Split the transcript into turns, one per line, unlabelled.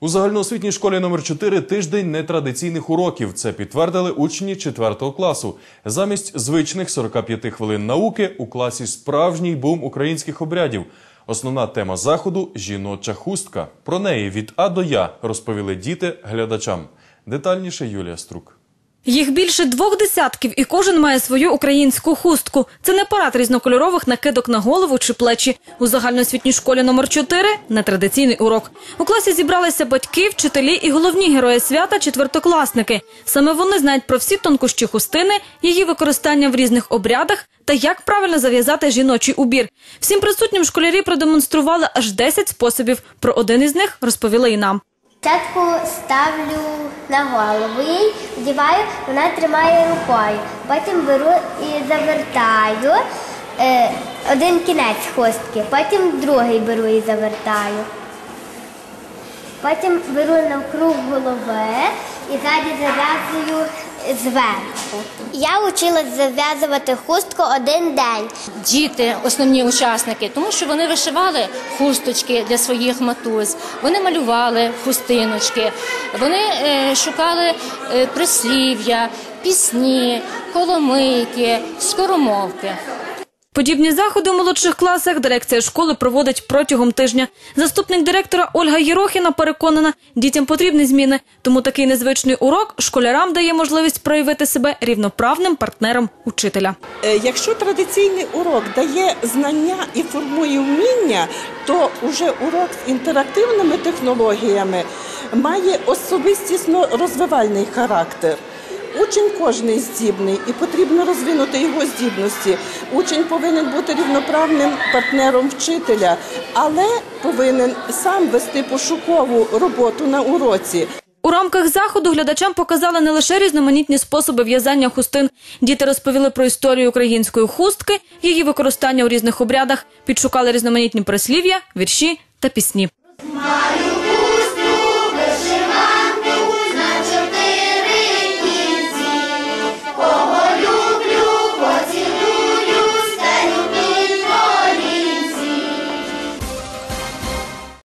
У загальноосвітній школі номер 4 тиждень нетрадиційних уроків. Це підтвердили учні 4 класу. Замість звичних 45 хвилин науки у класі справжній бум українських обрядів. Основна тема заходу жіноча хустка. Про неї від А до Я розповіли діти глядачам. Детальніше Юлія Струк.
Їх більше двох десятків, і кожен має свою українську хустку. Це не парад різнокольорових накидок на голову чи плечі. У загальноосвітній школі номер 4 – нетрадиційний урок. У класі зібралися батьки, вчителі і головні герої свята – четвертокласники. Саме вони знають про всі тонкощі хустини, її використання в різних обрядах та як правильно зав'язати жіночий убір. Всім присутнім школярі продемонстрували аж 10 способів. Про один із них розповіли і нам.
Спочатку ставлю на голову її, вдіваю, вона тримає рукою. Потім беру і завертаю е, один кінець хустки, потім другий беру і завертаю. Потім беру навкруг голови і ззаді зав'язую зверху. Я училась зав'язувати хустку один день.
діти, основні учасники, тому що вони вишивали хусточки для своїх матуз, вони малювали хустиночки, вони е, шукали е, прислів'я, пісні, коломийки, скоромовки.
Подібні заходи у молодших класах дирекція школи проводить протягом тижня. Заступник директора Ольга Єрохіна переконана, дітям потрібні зміни, тому такий незвичний урок школярам дає можливість проявити себе рівноправним партнером учителя.
Е, Якщо традиційний урок дає знання і формує вміння, то уже урок з інтерактивними технологіями має особистісно розвивальний характер. Учень кожний здібний і потрібно розвинути його здібності. Учень повинен бути рівноправним партнером вчителя, але повинен сам вести пошукову роботу на уроці.
У рамках заходу глядачам показали не лише різноманітні способи в'язання хустин. Діти розповіли про історію української хустки, її використання у різних обрядах, підшукали різноманітні прислів'я, вірші та пісні.